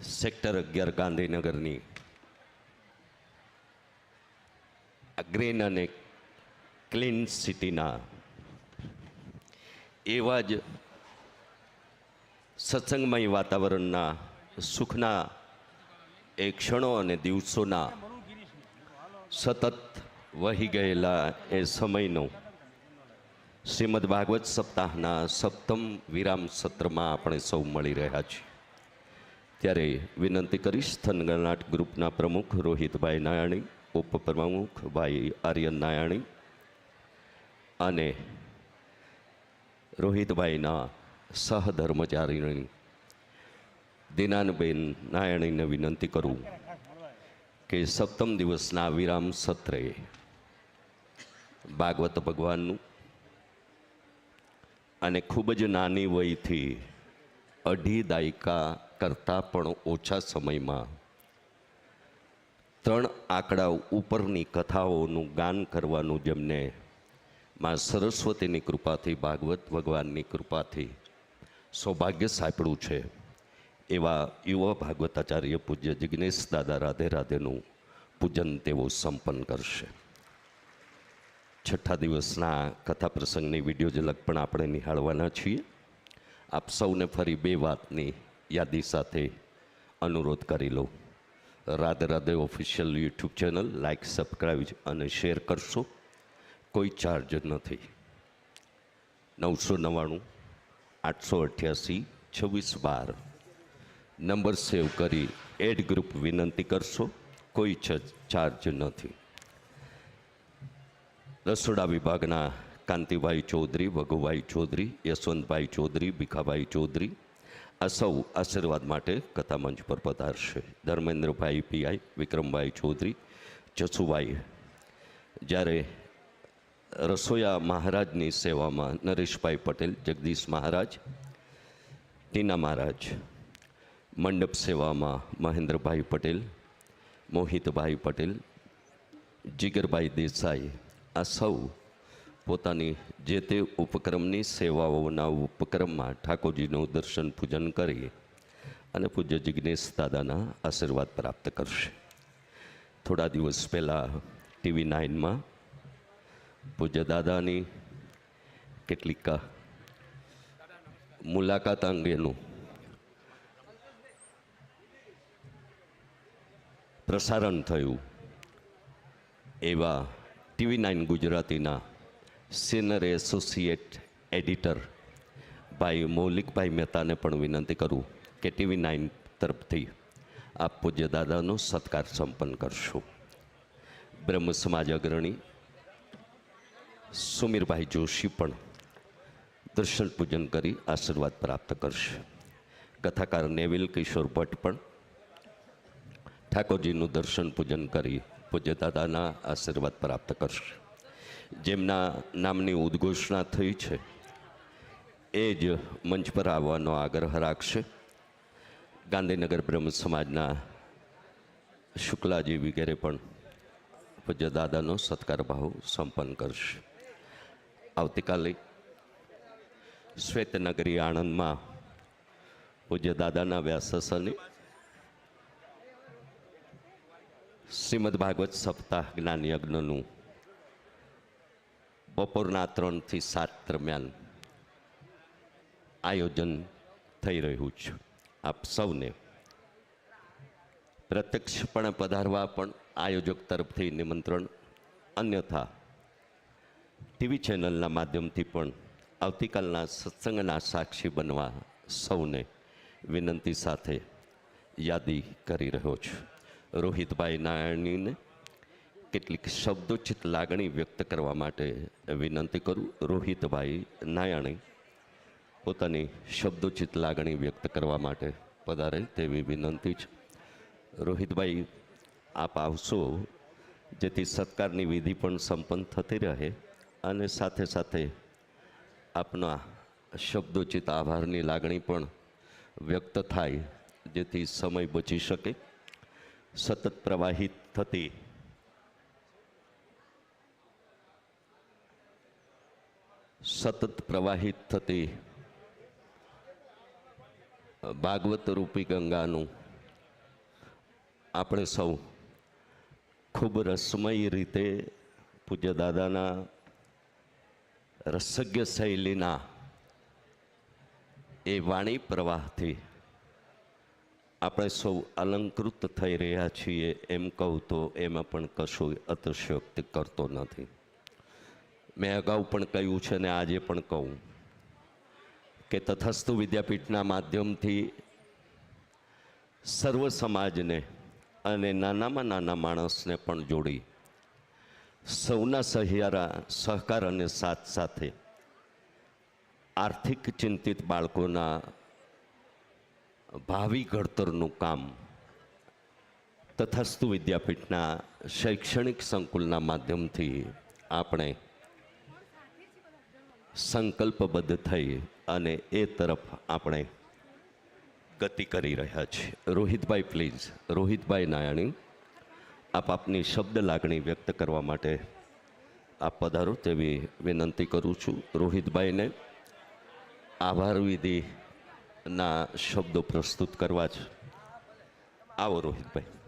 Sector અગિયાર ગાંધીનગરની green અને ક્લીન સિટીના એવા જ સત્સંગમય વાતાવરણના સુખના એ ક્ષણો અને દિવસોના સતત વહી ગયેલા એ સમયનો શ્રીમદ ભાગવત સપ્તાહના સપ્તમ વિરામ સત્રમાં આપણે સૌ મળી રહ્યા છીએ. ત્યારે વિનંતી કરીશ થનગણાટ ગ્રુપના પ્રમુખ રોહિતભાઈ નાયાણી ઉપપ્રમુખ ભાઈ આર્યન નાયાણી અને રોહિતભાઈના સહધર્મચારીણી દિનાનબેન નાયાણીને વિનંતી કરું કે સપ્તમ દિવસના વિરામ સત્રે ભાગવત ભગવાનનું અને ખૂબ જ નાની વયથી અઢી દાયકા કરતાં પણ ઓછા સમયમાં ત્રણ આંકડા ઉપરની કથાઓનું ગાન કરવાનું જેમને માં સરસ્વતીની કૃપાથી, ભાગવત ભગવાનની કૃપાથી સૌભાગ્ય સાંપડ્યું છે, એવા યુવા ભાગવતાચાર્ય પૂજ્ય જિજ્ઞેશ દાદા રાધે રાધેનું પૂજન તેઓ સંપન્ન કરશે. છઠ્ઠા દિવસના કથા પ્રસંગની વીડિયો ઝલક પણ આપણે નિહાળવાના છીએ. આપ સૌને ફરી બે વાતની યાદી સાથે અનુરોધ કરી લો Radhe Radhe official YouTube channel like subscribe અને શેર કરશો. કોઈ ચાર્જ નથી. નવસો નવ્વાણું, આઠસો અઠ્યાસી, છવ્વીસ બાર. નંબર સેવ કરી એડ ગ્રુપ વિનંતી કરશો. કોઈ ચાર્જ નથી. રસોડા વિભાગના કાંતિભાઈ ચૌધરી, વઘુભાઈ ચૌધરી, યશવંતભાઈ ચૌધરી, ભીખાભાઈ ચૌધરી આ સૌ આશીર્વાદ માટે કથા મંચ પર પધારશે. ધર્મેન્દ્રભાઈ પીઆઈ, વિક્રમભાઈ ચૌધરી, જસુભાઈ. જ્યારે રસોયા મહારાજની સેવામાં નરેશભાઈ પટેલ, જગદીશ મહારાજ, ટીના મહારાજ, મંડપ સેવામાં મહેન્દ્રભાઈ પટેલ, મોહિતભાઈ પટેલ, જીગરભાઈ દેસાઈ, આ સૌ પોતાની જે તે ઉપક્રમની સેવાઓના ઉપક્રમમાં ઠાકોરજીનું દર્શન પૂજન કરી અને પૂજ્ય જિજ્ઞેશ દાદાના આશીર્વાદ પ્રાપ્ત કરશે. થોડા દિવસ પહેલાં ટીવી નાઇનમાં પૂજ્ય દાદાની કેટલીક મુલાકાત અંગેનું પ્રસારણ થયું એવા ટીવી નાઇન ગુજરાતીના સિનિયર એસોસિએટ એડિટર ભાઈ મૌલિકભાઈ મહેતાને પણ વિનંતી કરું કે ટીવી નાઇન તરફથી આપ પૂજ્ય દાદાનો સત્કાર સંપન્ન કરશો. બ્રહ્મ સમાજ અગ્રણી સુમીરભાઈ જોશી પણ દર્શન પૂજન કરી આશીર્વાદ પ્રાપ્ત કરશે. કથાકાર નેવિલ કિશોર ભટ્ટ પણ ઠાકોરજીનું દર્શન પૂજન કરી પૂજ્ય દાદાના આશીર્વાદ પ્રાપ્ત કરશે. જેમના નામની ઉદ્ઘોષણા થઈ છે, એ જ મંચ પર આવવાનો આગ્રહ રાખશે. ગાંધીનગર બ્રહ્મ સમાજના શુક્લાજી વગેરે પણ પૂજ્ય દાદાનો સત્કાર ભાવ સંપન્ન કરશે. આવતીકાલે શ્વેતનગરી આણંદમાં પૂજ્ય દાદાના વ્યાસસને શ્રીમદ ભાગવત સપ્તાહ જ્ઞાન યજ્ઞનું બપોરના ત્રણથી સાત દરમિયાન આયોજન થઈ રહ્યું છે. આપ સૌને પ્રત્યક્ષપણે પધારવા પણ આયોજક તરફથી નિમંત્રણ, અન્યથા ટીવી ચેનલના માધ્યમથી પણ આવતીકાલના સત્સંગના સાક્ષી બનવા સૌને વિનંતી સાથે યાદી કરી રહ્યો છું. રોહિતભાઈ નારાયણીને કેટલીક શબ્દોચિત લાગણી વ્યક્ત કરવા માટે વિનંતી કરું. રોહિતભાઈ નાયાણી પોતાની શબ્દોચિત લાગણી વ્યક્ત કરવા માટે પધારે તેવી વિનંતી છે. રોહિતભાઈ, આપ આવશો, જેથી સત્કારની વિધિ પણ સંપન્ન થતી રહે અને સાથે સાથે આપના શબ્દોચિત આભારની લાગણી પણ વ્યક્ત થાય, જેથી સમય બચી શકે. સતત પ્રવાહિત થતી સતત પ્રવાહિત થતી ભાગવત રૂપી ગંગાનું આપણે સૌ ખૂબ રસમય રીતે પૂજ્ય દાદાના રસજ્ઞ શૈલીના એ વાણી પ્રવાહથી આપણે સૌ અલંકૃત થઈ રહ્યા છીએ એમ કહું તો એમાં પણ કશું અતિશયોક્તિ કરતો નથી. મેં અગાઉ પણ કહ્યું છે ને આજે પણ કહું. કે તથસ્તુ વિદ્યાપીઠના માધ્યમથી સર્વ સમાજને અને નાનામાં નાના માણસને પણ જોડી સૌના સહિયારા સહકાર અને સાથ સાથે આર્થિક ચિંતિત બાળકોના ભાવિ ઘડતરનું કામ તથસ્તુ વિદ્યાપીઠના શૈક્ષણિક સંકુલના માધ્યમથી આપણે સંકલ્પબદ્ધ થઈ અને એ તરફ આપણે ગતિ કરી રહ્યા છીએ. રોહિતભાઈ પ્લીઝ રોહિતભાઈ નાયાણી, આપ આપની શબ્દ લાગણી વ્યક્ત કરવા માટે આપ પધારો તેવી વિનંતી કરું છું. રોહિતભાઈને આભાર વિધિના શબ્દો પ્રસ્તુત કરવા છે આવો રોહિતભાઈ.